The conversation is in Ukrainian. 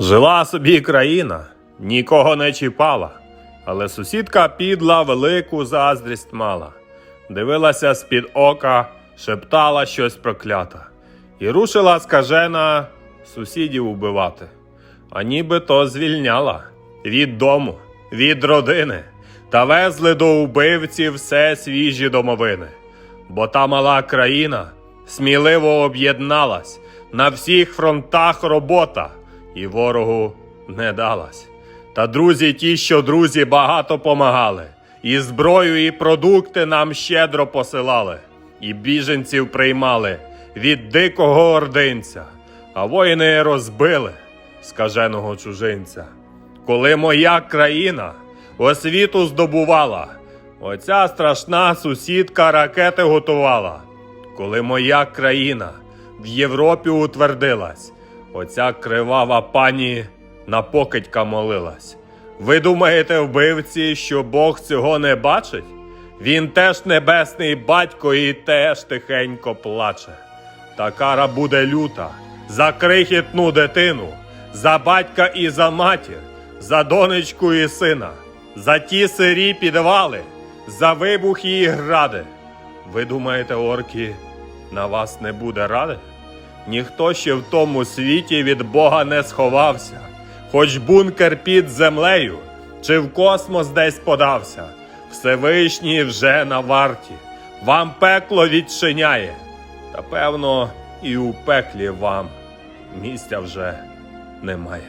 Жила собі країна, нікого не чіпала, але сусідка підла велику заздрість мала. Дивилася з-під ока, шептала щось проклята, і рушила скажена сусідів убивати. А ніби то звільняла від дому, від родини, та везли до убивців все свіжі домовини. Бо та мала країна сміливо об'єдналась, на всіх фронтах робота, і ворогу не далась. Та друзі, ті, що друзі, багато помагали, і зброю, і продукти нам щедро посилали, і біженців приймали від дикого ординця, а воїни розбили скаженого чужинця. Коли моя країна освіту здобувала, оця страшна сусідка ракети готувала. Коли моя країна в Європі утвердилась, оця кривава пані на покидька молилась. Ви думаєте, вбивці, що Бог цього не бачить? Він теж небесний батько і теж тихенько плаче. Та кара буде люта за крихітну дитину, за батька і за матір, за донечку і сина, за ті сирі підвали, за вибухи і гради. Ви думаєте, орки, на вас не буде ради? Ніхто ще в тому світі від Бога не сховався, хоч бункер під землею, чи в космос десь подався. Всевишній вже на варті, вам пекло відчиняє, та певно, і у пеклі вам місця вже немає.